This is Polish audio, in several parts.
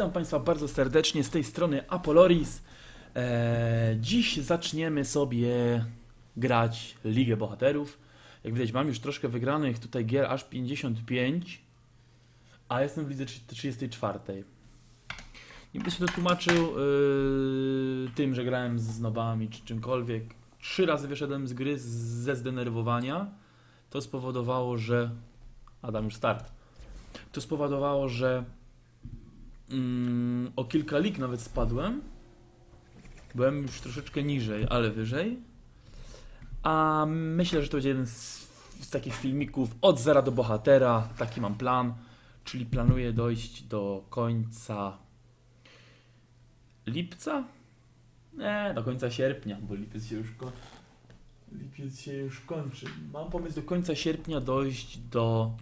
Witam Państwa bardzo serdecznie z tej strony Apoloris. Eee, dziś zaczniemy sobie grać Ligę Bohaterów. Jak widać, mam już troszkę wygranych tutaj gier, aż 55, a jestem w lidze 34. Nie będę się to tłumaczył yy, tym, że grałem z nobami czy czymkolwiek. Trzy razy wyszedłem z gry ze zdenerwowania. To spowodowało, że. Adam już start. To spowodowało, że mm, o kilka lig nawet spadłem. Byłem już troszeczkę niżej, ale wyżej. A myślę, że to będzie jeden z, z takich filmików od zera do bohatera. Taki mam plan. Czyli planuję dojść do końca lipca? Nie, do końca sierpnia, bo lipiec się już kończy. Lipiec się już kończy. Mam pomysł do końca sierpnia dojść do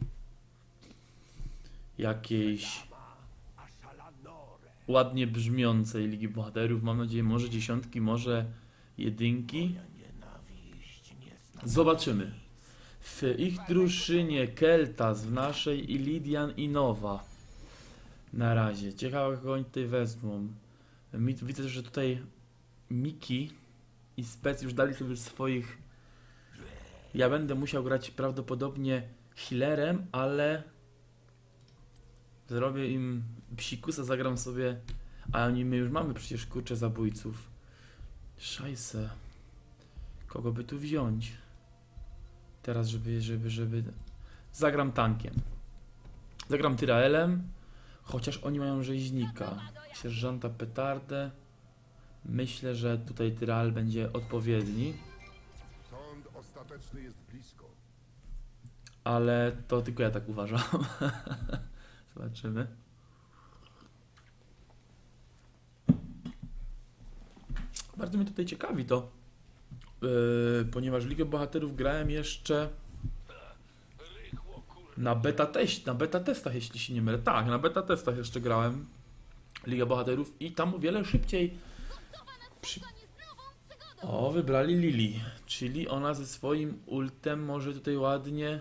jakiejś ładnie brzmiącej Ligi Bohaterów. Mam nadzieję, może dziesiątki, może jedynki. Zobaczymy. W ich drużynie Keltas, w naszej i Lidian i Nowa. Na razie. Ciekawe, kogo oni tutaj wezmą. Widzę, że tutaj Miki i Spec już dali sobie swoich. Ja będę musiał grać prawdopodobnie healerem, ale zrobię im psikusa, zagram sobie. A oni my już mamy przecież kurcze zabójców. Szajse. Kogo by tu wziąć? Teraz, żeby, żeby, żeby. Zagram tankiem. Zagram Tyraelem. Chociaż oni mają rzeźnika. Sierżanta Petardę. Myślę, że tutaj Tyrael będzie odpowiedni. Sąd ostateczny jest blisko. Ale to tylko ja tak uważam. Zobaczymy. Bardzo mnie tutaj ciekawi to, yy, ponieważ Ligę Bohaterów grałem jeszcze na beta, teść, na beta testach, jeśli się nie mylę. Tak, na beta testach jeszcze grałem Ligę Bohaterów i tam o wiele szybciej przy... O, wybrali Lili, czyli ona ze swoim ultem może tutaj ładnie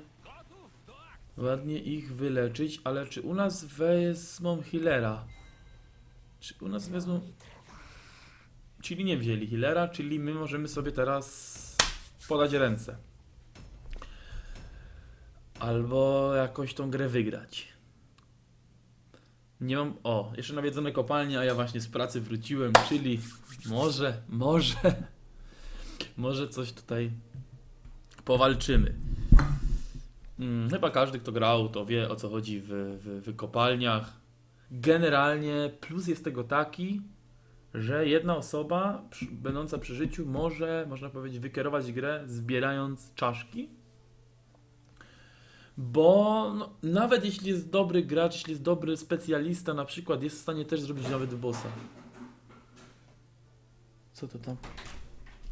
ładnie ich wyleczyć, ale czy u nas wezmą healera? Czy u nas wezmą... Czyli nie wzięli healera, czyli my możemy sobie teraz podać ręce. Albo jakoś tą grę wygrać. Nie mam... O, jeszcze nawiedzone kopalnie, a ja właśnie z pracy wróciłem, czyli może, może... Może coś tutaj powalczymy. Mm, chyba każdy, kto grał, to wie o co chodzi w, w, w kopalniach. Generalnie plus jest tego taki, że jedna osoba będąca przy życiu może, można powiedzieć, wykierować grę zbierając czaszki. Bo no, nawet jeśli jest dobry gracz, jeśli jest dobry specjalista, na przykład, jest w stanie też zrobić nawet bossa. Co to tam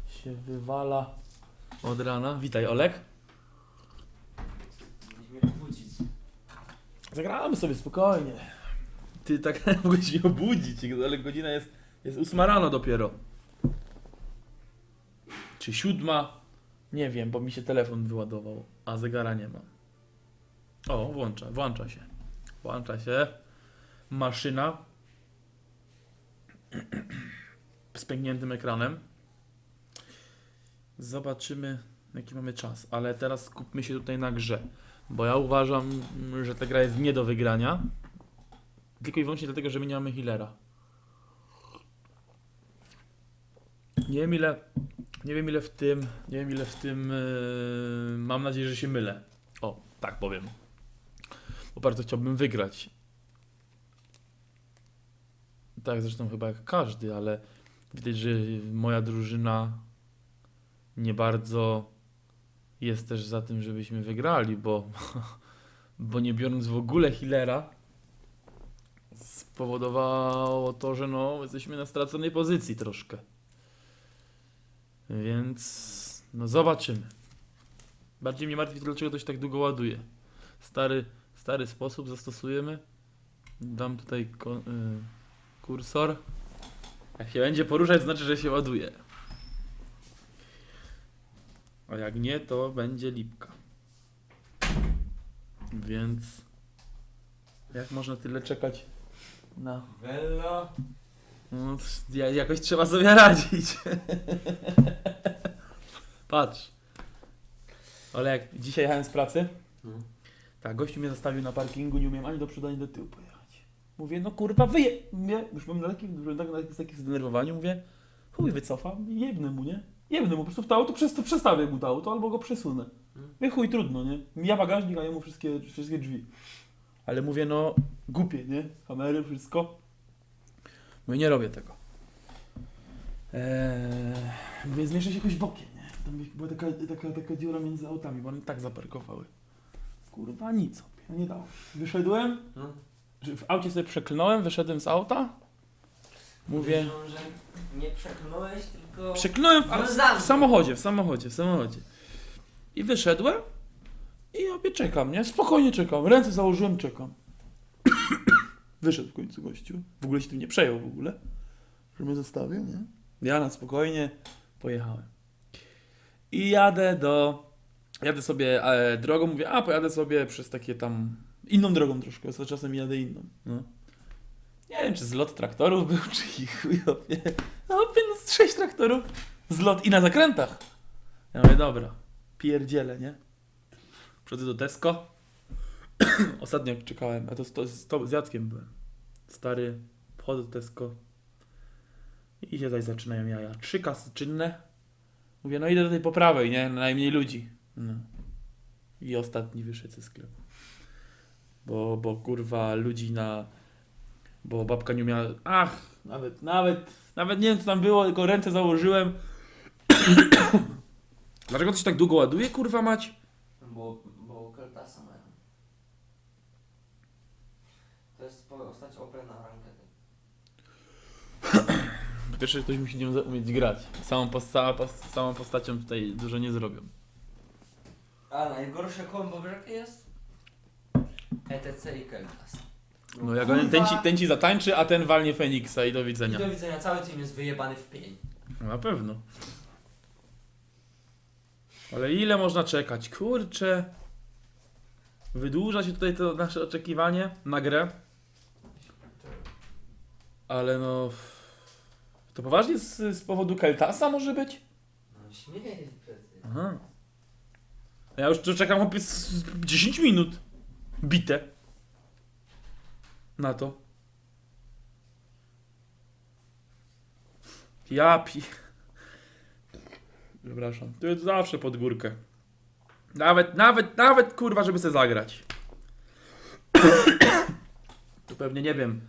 się wywala od rana? Witaj, Olek. Zagramy sobie spokojnie. Ty tak mogłeś mnie obudzić, ale godzina jest, jest ósma rano dopiero. Czy siódma? Nie wiem, bo mi się telefon wyładował, a zegara nie ma. O, włącza, włącza się. Włącza się. Maszyna. Z pękniętym ekranem. Zobaczymy, jaki mamy czas. Ale teraz skupmy się tutaj na grze. Bo ja uważam, że ta gra jest nie do wygrania. Tylko i wyłącznie dlatego, że my nie mamy healera. Nie wiem ile. Nie wiem ile w tym. Nie wiem ile w tym. Yy, mam nadzieję, że się mylę. O, tak powiem. Bo bardzo chciałbym wygrać. Tak, zresztą chyba jak każdy, ale widać, że moja drużyna nie bardzo jest też za tym, żebyśmy wygrali, bo, bo nie biorąc w ogóle healera, spowodowało to, że no, jesteśmy na straconej pozycji troszkę. Więc no zobaczymy. Bardziej mnie martwi, dlaczego to się tak długo ładuje. Stary, stary sposób zastosujemy. Dam tutaj y, kursor. Jak się będzie poruszać, znaczy, że się ładuje. A jak nie, to będzie lipka. Więc jak można tyle czekać No. Wello. No, ja- jakoś trzeba sobie radzić. Patrz. Ale jak dzisiaj jechałem z pracy, No. tak, gościu mnie zostawił na parkingu, nie umiem ani do przodu, ani do tyłu pojechać. Mówię, no kurwa, wyje... Mówię, już byłem na takim, byłem tak, na takim, zdenerwowaniu, mówię, chuj, wycofam jebnę mu, nie? Jebnę mu, po prostu w to auto, przez to przestawię mu to auto, albo go przesunę. Hmm. Mówię, chuj, trudno, nie? Ja bagażnik, a jemu wszystkie, wszystkie drzwi. Ale mówię, no, głupie, nie? Kamery, wszystko. Mówię, nie robię tego. Eee, mówię, zmieszczę się jakoś bokiem, nie? Tam była taka, taka, taka dziura między autami, bo one tak zaparkowały. Kurwa, nic, opie, nie dało. Wyszedłem, No. że w aucie sobie przeklnąłem, wyszedłem z auta. Mówię, Myślą, że nie przeklnąłeś, tylko... przeklnąłem w, Ale w samochodzie, w samochodzie, w samochodzie. I wyszedłem i obie czekam, nie? Spokojnie czekam, ręce założyłem, czekam. Wyszedł w końcu gościu. W ogóle się tym nie przejął w ogóle. Że mnie zostawił, nie? Ja na spokojnie pojechałem. I jadę do... Jadę sobie e, drogą, mówię, a pojadę sobie przez takie tam... Inną drogą troszkę, co czasem jadę inną. No. Nie wiem, czy zlot traktorów był, czy ich chujowie. No, z sześć traktorów. Zlot i na zakrętach. Ja mówię, dobra, pierdzielę, nie? Przychodzę do Tesco. Ostatnio czekałem, a to z, to, to, z Jackiem byłem. Stary, do Tesco. I się zaś zaczynają jaja. Trzy kasy czynne. Mówię, no idę do tej po prawej, nie? Najmniej ludzi. No. I ostatni wyszedł ze sklepu. Bo, bo kurwa ludzi na... Bo babka nie miała... Ach, nawet, nawet, nawet nie wiem co tam było, tylko ręce założyłem. Dlaczego się tak długo ładuje, kurwa mać? Bo, bo Keltasa mają. To jest postać OP na rankę. Po pierwsze, ktoś musi nią za- umieć grać. Samą, pos- cała pos- samą postacią tutaj dużo nie zrobią. A najgorsze kombo wiesz jakie jest? ETC i Keltas. No jak on, ten, ci, ten ci zatańczy, a ten walnie Feniksa i do I widzenia. do widzenia, cały team jest wyjebany w pień. No, na pewno. Ale ile można czekać? Kurczę. Wydłuża się tutaj to nasze oczekiwanie na grę. Ale no... To poważnie z, z powodu Keltasa może być? No śmieję. Aha. Ja już tu czekam chłopie z 10 minut. Bite. Na to. Ja pi... Przepraszam. To jest zawsze pod górkę. Nawet, nawet, nawet kurwa, żeby sobie zagrać. Tu pewnie nie wiem.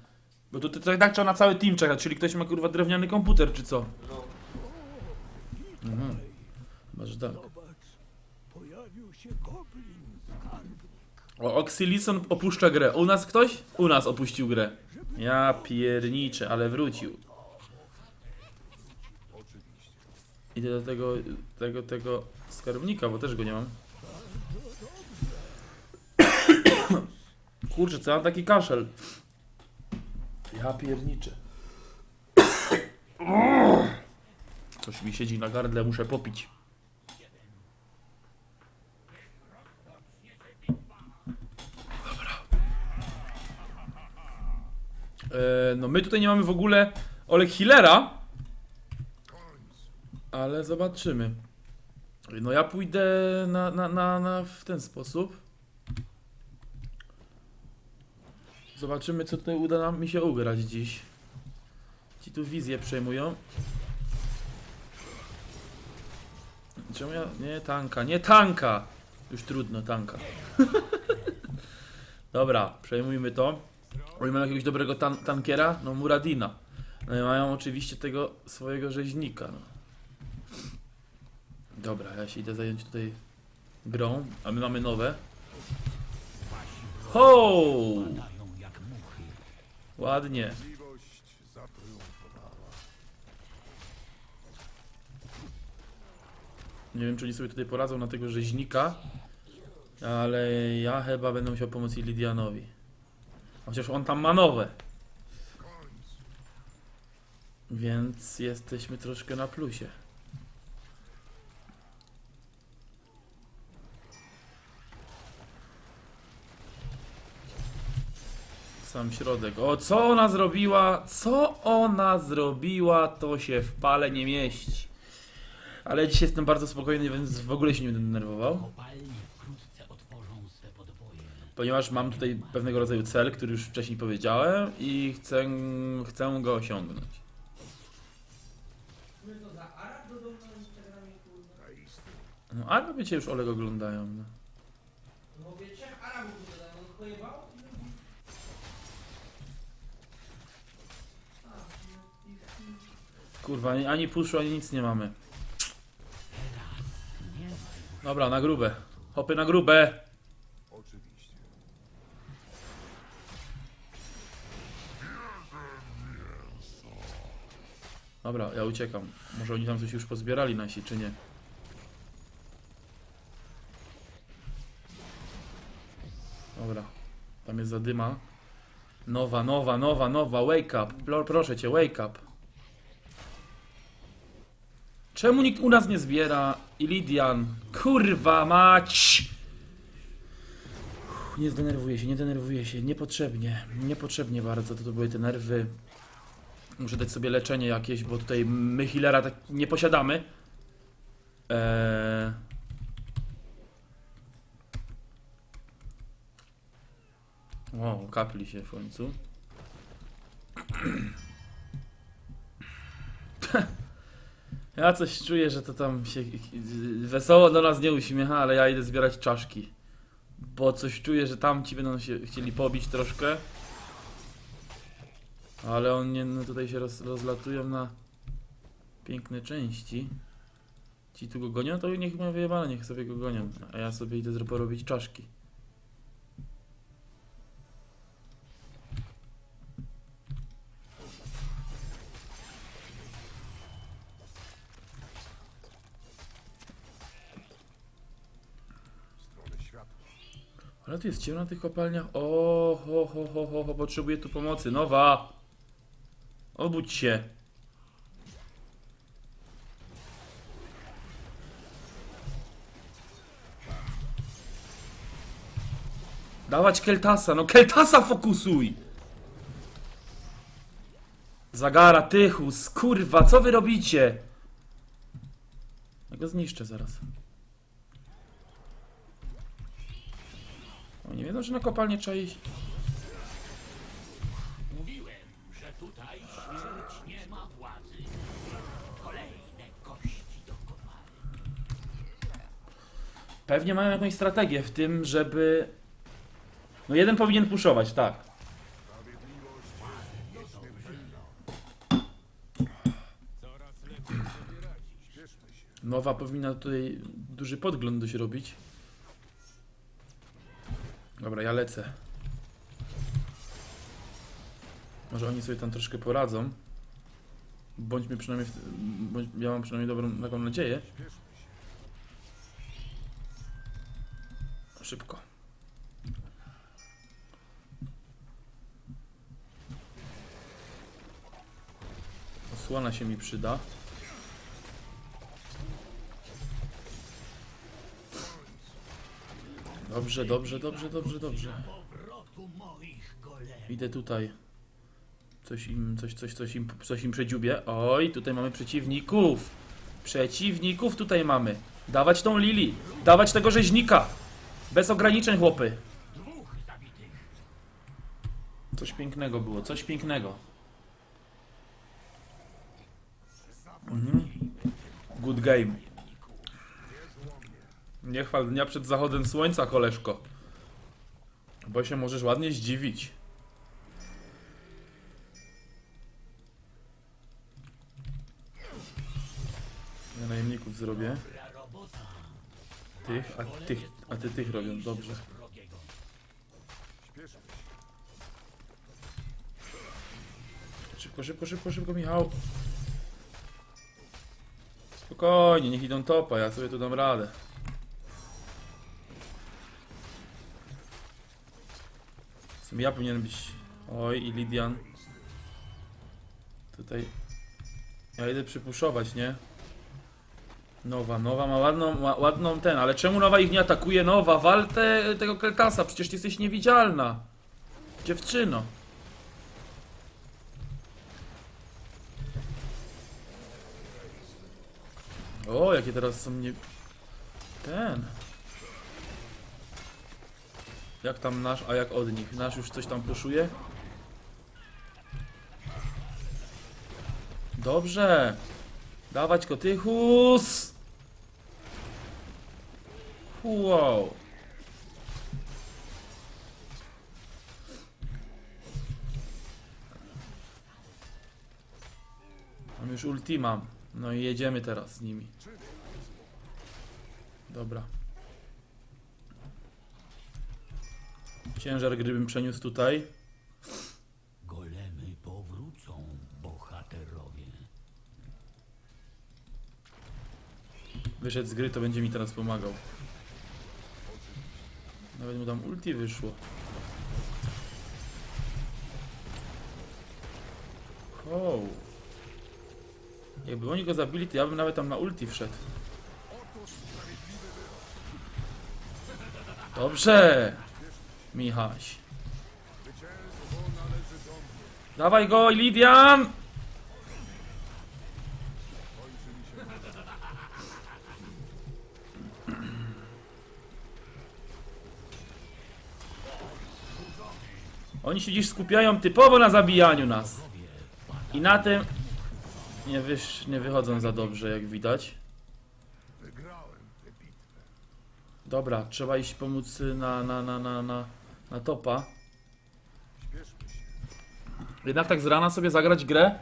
Bo tu to tak trzeba na cały team czekać, czyli ktoś ma kurwa drewniany komputer czy co? No. Mhm. Chyba, że tak. Pojawił się goblin. O, Oxylison opuszcza grę. U nas ktoś? U nas opuścił grę. Ja pierniczę, ale wrócił. Idę do tego, tego, tego skarbnika, bo też go nie mam. Kurczę, co ja mam taki kaszel? Ja pierniczę. Coś mi siedzi na gardle, muszę popić. E, no my tutaj nie mamy w ogóle Oleg Hillera, ale zobaczymy. No ja pójdę na, na, na, na w ten sposób. Zobaczymy co tutaj uda nam mi się ugrać dziś. Ci tu wizję przejmują. Czemu ja... Nie tanka, nie tanka! Już trudno, tanka. Dobra, przejmujmy to. Oni mają jakiegoś dobrego tan tankiera? No Muradina. No i mają oczywiście tego swojego rzeźnika. No. Dobra, ja się idę zająć tutaj grą, a my mamy nowe. Ho! Ładnie. Nie wiem, czy oni sobie tutaj poradzą na tego rzeźnika, ale ja chyba będę musiał pomóc Ilidianowi. Chociaż on tam ma nowe. Więc jesteśmy troszkę na plusie. Sam środek. O, co ona zrobiła? Co ona zrobiła, to się w pale nie mieści. Ale dzisiaj jestem bardzo spokojny, więc w ogóle się nie będę denerwował. Ponieważ mam tutaj pewnego rodzaju cel, który już wcześniej powiedziałem i chcę, chcę go osiągnąć. No, ale wiecie, już Oleg oglądają. No. No trzech Arabów dodają, on pojebał? Kurwa, ani, ani puszu, ani nic nie mamy. Dobra, na grube. Hopy na grube. Dobra, ja uciekam. Może oni tam coś już pozbierali nasi, czy nie? Dobra. Tam jest zadyma. Nowa, nowa, nowa, nowa. Wake up. Pro, proszę cię, wake up. Czemu nikt u nas nie zbiera? Ilidian. Kurwa mać! Nie zdenerwuję się, nie denerwuję się. Niepotrzebnie. Niepotrzebnie bardzo. To, to były te nerwy. Muszę dać sobie leczenie jakieś, bo tutaj my healera tak nie posiadamy. Eee... Wow, kapli się w końcu. Ja coś czuję, że to tam się wesoło do nas nie uśmiecha, ale ja idę zbierać czaszki. Bo coś czuję, że tamci będą się chcieli pobić troszkę. Ale oni no, tutaj się roz, rozlatują na piękne części. Ci tu go gonią, to niech ma wyjebane, niech sobie go gonią. A ja sobie idę porobić czaszki. W stronę światła. Ale tu jest ciemno na tych kopalniach. O, ho, ho, ho, ho, ho, potrzebuję tu pomocy. Nowa! Obudź się. Dawać Keltasa, no Keltasa fokusuj! Zagara, Tychus, kurwa, co wy robicie? Ja go zniszczę zaraz. Wiedzą, że na kopalnię trzeba iść. Mówiłem, że tutaj śmierć nie ma władzy. Kolejne kości do kopalni. Pewnie mają jakąś strategię w tym, żeby... No jeden powinien puszować, tak. Nowa powinna tutaj duży podgląd dość robić. Dobra, ja lecę. Może oni sobie tam troszkę poradzą. Bądźmy przynajmniej... W... Bądź... Ja mam przynajmniej dobrą taką nadzieję. Szybko. Osłona się mi przyda. Dobrze, dobrze, dobrze, dobrze, dobrze. Idę tutaj. Coś im, coś, coś, coś im, coś im przedziubię. Oj, tutaj mamy przeciwników. Przeciwników tutaj mamy. Dawać tą Lili. Dawać tego rzeźnika. Bez ograniczeń, chłopy. Coś pięknego było, coś pięknego. Mhm. Good game. Nie chwal dnia przed zachodem słońca, koleżko. Bo się możesz ładnie zdziwić. Ja najemników zrobię. Tych, a tych, a ty tych robią, dobrze. Szybko, szybko, szybko, szybko, Michał. Spokojnie, niech idą topa, ja sobie tu dam radę. Ja powinienem być... Oj, i Lidian. Tutaj... Ja idę przypuszować, nie? Nowa, nowa ma ładną, ma ładną ten, ale czemu nowa ich nie atakuje? Nowa, wal te, tego Keltasa, przecież ty jesteś niewidzialna. Dziewczyno. O, jakie teraz są nie... Ten. Jak tam nasz, a jak od nich? Nasz już coś tam puszuje? Dobrze. Dawać kotychus. Wow. Mam już ultima. No i jedziemy teraz z nimi. Dobra. Ciężar gdybym przeniósł tutaj. Golemy powrócą, bohaterowie. Wyszedł z gry, to będzie mi teraz pomagał. Nawet mu tam ulti wyszło. O. Jakby oni go zabili, to ja bym nawet tam na ulti wszedł. Dobrze! Michaś. Dawaj go, Lidian! Oni się dziś skupiają typowo na zabijaniu nas. I na tym nie, wysz, nie wychodzą za dobrze, jak widać. Dobra, trzeba iść pomóc na, na, na, na, na, na topa. Jednak tak z rana sobie zagrać grę.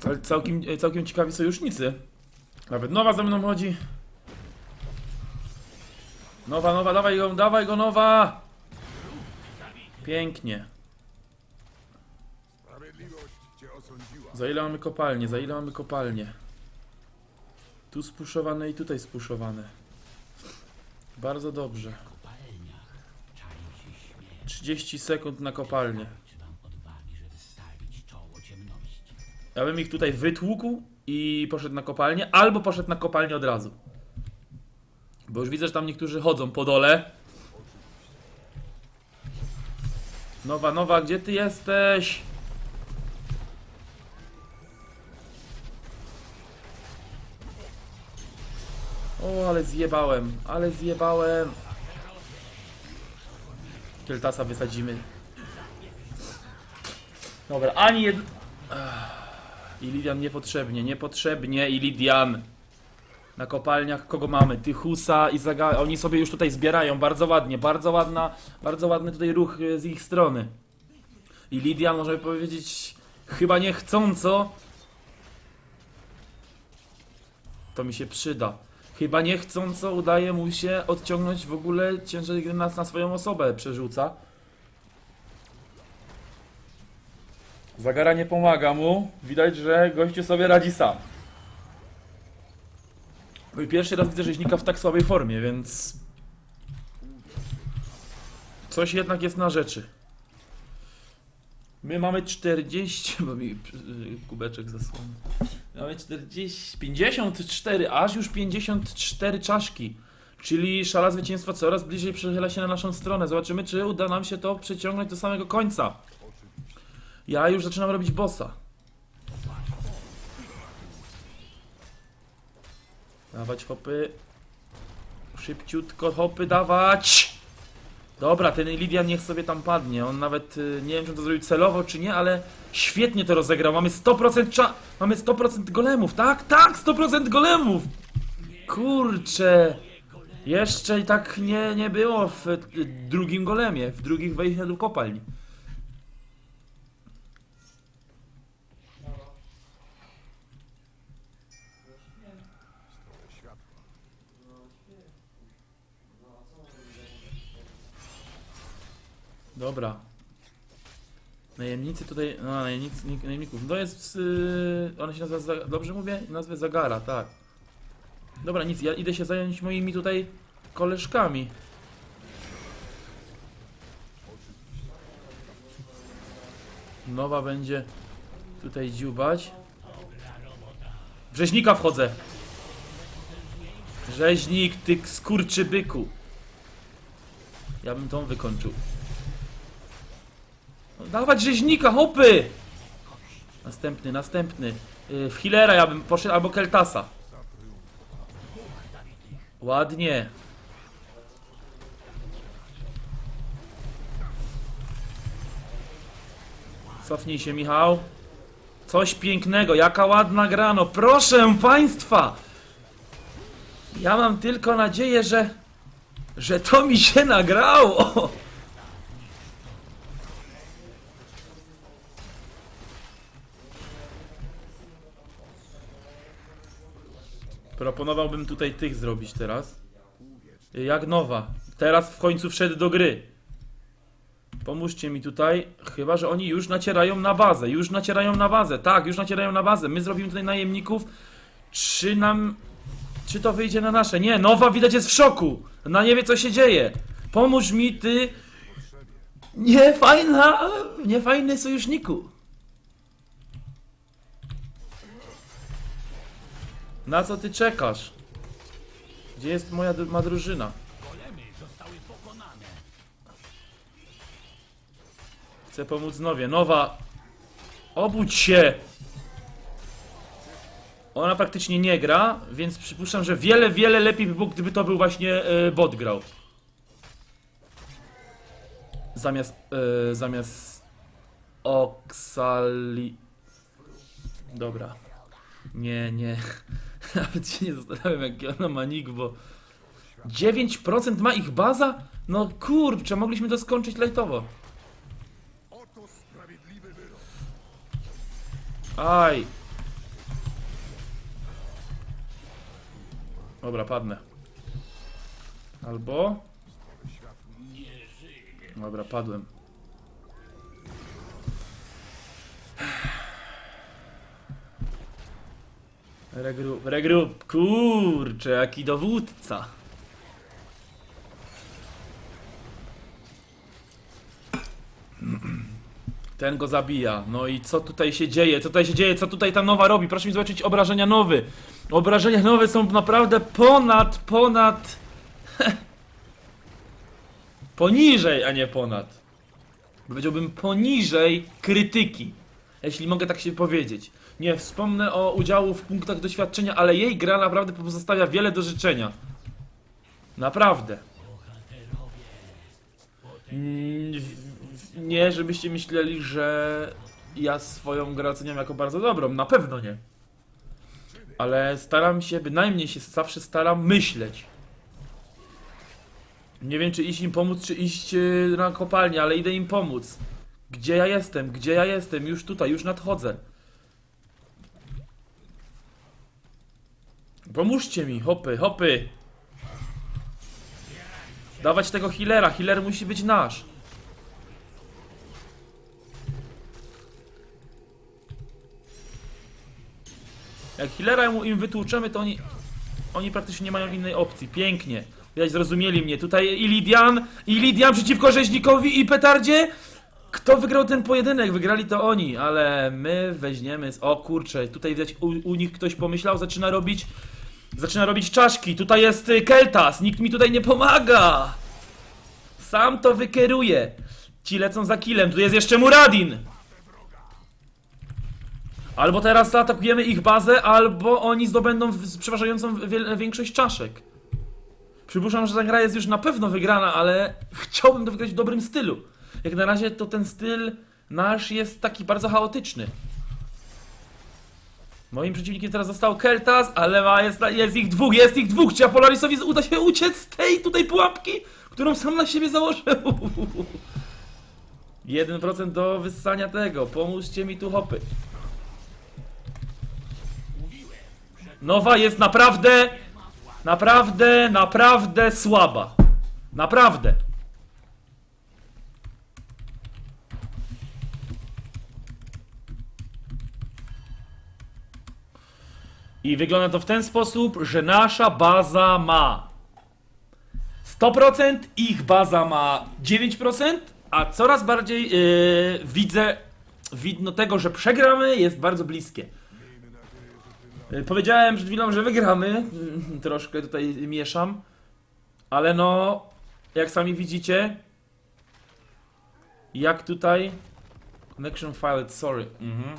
Cał, całkiem, e, całkiem ciekawi sojusznicy. Nawet nowa ze mną chodzi. Nowa, nowa, dawaj go, dawaj go, nowa! Pięknie. Za ile mamy kopalnie? Za ile mamy kopalnie? Tu spuszowane i tutaj spuszowane. Bardzo dobrze. W kopalniach czai się śmierć. 30 sekund na kopalnię. Ja bym ich tutaj wytłukł i poszedł na kopalnię, albo poszedł na kopalnię od razu. Bo już widzę, że tam niektórzy chodzą po dole. Nowa, nowa, gdzie ty jesteś? O, ale zjebałem, ale zjebałem. Kieltasa wysadzimy. Dobra, ani jed... I Lidian niepotrzebnie, niepotrzebnie i Lidian. Na kopalniach kogo mamy? Tychusa i Zaga. Oni sobie już tutaj zbierają bardzo ładnie, bardzo ładna, bardzo ładny tutaj ruch e, z ich strony. I Lidian możemy powiedzieć chyba niechcąco. To mi się przyda. Chyba niechcąco udaje mu się odciągnąć w ogóle ciężar gry nas na swoją osobę przerzuca. Zagara nie pomaga mu. Widać, że gościu sobie radzi sam. No pierwszy raz widzę rzeźnika w tak słabej formie, więc... Coś jednak jest na rzeczy. My mamy 40... Bo mi y, kubeczek zasłonił. Mamy 40... 54, aż już 54 czaszki. Czyli szala zwycięstwa coraz bliżej przechyla się na naszą stronę. Zobaczymy, czy uda nam się to przeciągnąć do samego końca. Ja już zaczynam robić bossa. Dawać hopy. Szybciutko hopy dawać. Dobra, ten Lidian niech sobie tam padnie. On nawet, y, nie wiem czy to zrobił celowo czy nie, ale świetnie to rozegrał. Mamy 100% cza... Mamy 100% golemów, tak? Tak, 100% golemów! Kurczę. Jeszcze i tak nie, nie było w drugim golemie, w drugich wejściach do kopalni. Dobra. Najemnicy tutaj. No, najemnicy, najemników. To jest. Yy, ona się nazywa. Dobrze mówię? Nazwę Zagara, tak. Dobra, nic, ja idę się zająć moimi tutaj koleżkami. Nowa będzie tutaj dziubać. W Rzeźnika wchodzę. Rzeźnik, ty skurczybyku. Ja bym tą wykończył. Dawać rzeźnika, hopy! Następny, następny. Y, W healera ja bym poszedł, albo Keltasa. Ładnie. Cofnij się, Michał. Coś pięknego, jaka ładna gra, no proszę państwa! Ja mam tylko nadzieję, że... że to mi się nagrało! Proponowałbym tutaj tych zrobić teraz. Jak nowa. Teraz w końcu wszedł do gry. Pomóżcie mi tutaj. Chyba, że oni już nacierają na bazę. Już nacierają na bazę. Tak, już nacierają na bazę. My zrobimy tutaj najemników. Czy nam. Czy to wyjdzie na nasze? Nie, nowa widać jest w szoku. Ona nie wie co się dzieje. Pomóż mi ty. Nie fajna. Nie fajny sojuszniku. Na co ty czekasz? Gdzie jest moja ma drużyna? Chcę pomóc Nowie. Nowa! Obudź się! Ona praktycznie nie gra, więc przypuszczam, że wiele, wiele lepiej by było, gdyby to był właśnie e, bot grał. Zamiast, e, zamiast Oksali... Dobra. Nie, nie. Nawet się nie zastanawiam, jaki ona ma nick, bo... 9% ma ich baza? No kurczę, mogliśmy to skończyć lightowo. Aj. Dobra, padnę. Albo... Dobra, padłem. Regrup, regrup, kurczę, jaki dowódca. Ten go zabija. No i co tutaj się dzieje? Co tutaj się dzieje? Co tutaj ta nowa robi? Proszę mi zobaczyć obrażenia nowy. Obrażenia nowe są naprawdę ponad, ponad... poniżej, a nie ponad. Powiedziałbym poniżej krytyki. Jeśli mogę tak się powiedzieć. Nie wspomnę o udziału w punktach doświadczenia, ale jej gra naprawdę pozostawia wiele do życzenia. Naprawdę. Mm, Nie, żebyście myśleli, że ja swoją grę oceniam jako bardzo dobrą. Na pewno nie. Ale staram się, bynajmniej się zawsze staram myśleć. Nie wiem, czy iść im pomóc, czy iść e, na kopalnię, ale idę im pomóc. Gdzie ja jestem? Gdzie ja jestem? Już tutaj, już nadchodzę. Pomóżcie mi, hopy, hopy. Dawać tego healera, healer musi być nasz. Jak healera im wytłuczemy, to oni, oni praktycznie nie mają innej opcji. Pięknie. Widać, zrozumieli mnie. Tutaj i Lidian, i Lidian przeciwko rzeźnikowi i petardzie. Kto wygrał ten pojedynek? Wygrali to oni, ale my weźmiemy. z- O kurczę, tutaj widać u, u nich ktoś pomyślał, zaczyna robić. Zaczyna robić czaszki. Tutaj jest y, Keltas, nikt mi tutaj nie pomaga. Sam to wykieruję. Ci lecą za killem. Tu jest jeszcze Muradin. Albo teraz zaatakujemy ich bazę, albo oni zdobędą przeważającą większość czaszek. Przypuszczam, że ta gra jest już na pewno wygrana, ale chciałbym to wygrać w dobrym stylu. Jak na razie to ten styl nasz jest taki bardzo chaotyczny. Moim przeciwnikiem teraz został Keltas, ale ma, jest, jest ich dwóch, jest ich dwóch. Czy Polarisowi uda się uciec z tej tutaj pułapki, którą sam na siebie założył? 1% do wyssania tego. Pomóżcie mi tu hopy. Nowa jest naprawdę, naprawdę, naprawdę słaba. Naprawdę. I wygląda to w ten sposób, że nasza baza ma 100%, ich baza ma 9%, a coraz bardziej yy, widzę widno tego, że przegramy jest bardzo bliskie. Yy, Powiedziałem przed chwilą, że wygramy. Mm, Troszkę tutaj mieszam. Ale no, jak sami widzicie, jak tutaj. Connection failed, sorry. Mhm.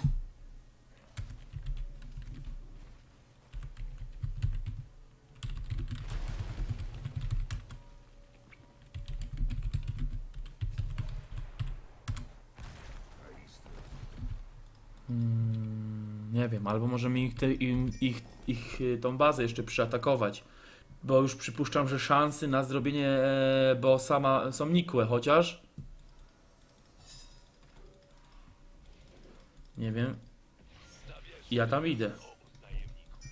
Mm, nie wiem, albo możemy ich, te, im, ich, ich y, tą bazę jeszcze przyatakować. Bo już przypuszczam, że szansy na zrobienie e, bossa ma, są nikłe, chociaż. Nie wiem. Ja tam idę.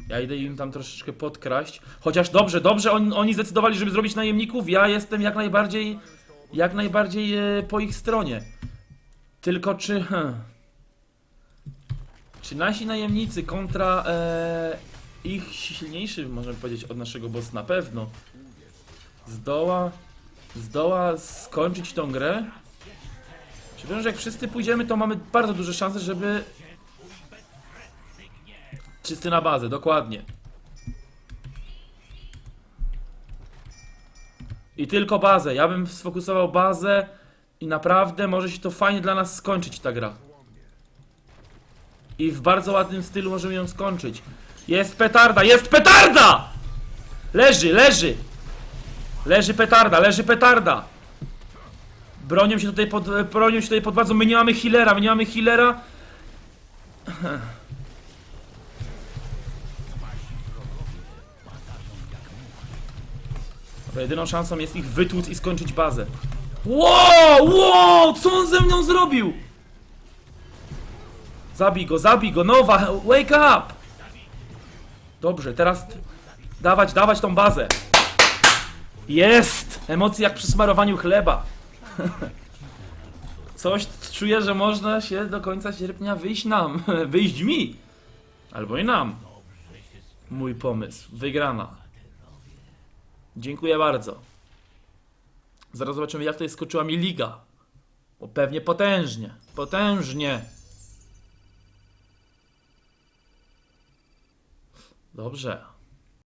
Ja idę im tam troszeczkę podkraść. Chociaż dobrze, dobrze, on, oni zdecydowali, żeby zrobić najemników. Ja jestem jak najbardziej, jak najbardziej e, po ich stronie. Tylko czy. Hmm, czy nasi najemnicy kontra e, ich silniejszy, możemy powiedzieć, od naszego bossa na pewno zdoła, zdoła skończyć tą grę? Przypomnę, że jak wszyscy pójdziemy, to mamy bardzo duże szanse, żeby Wszyscy na bazę, dokładnie. I tylko bazę. Ja bym sfokusował bazę i naprawdę może się to fajnie dla nas skończyć ta gra. I w bardzo ładnym stylu możemy ją skończyć. Jest petarda, jest petarda! Leży, leży! Leży petarda, leży petarda! Bronią się tutaj pod, bronią się tutaj pod bazą. My nie mamy healera, my nie mamy healera. Dobra, jedyną szansą jest ich wytłuc i skończyć bazę. Wow, wow, co on ze mną zrobił? Zabij go, zabij go, nowa, wake up! Dobrze, teraz dawać, dawać tą bazę. Jest! Emocje jak przy smarowaniu chleba. Coś czuję, że można się do końca sierpnia wyjść nam, wyjść mi. Albo i nam. Mój pomysł, wygrana. Dziękuję bardzo. Zaraz zobaczymy, jak tutaj skoczyła mi liga. Bo pewnie potężnie. Potężnie. Dobrze.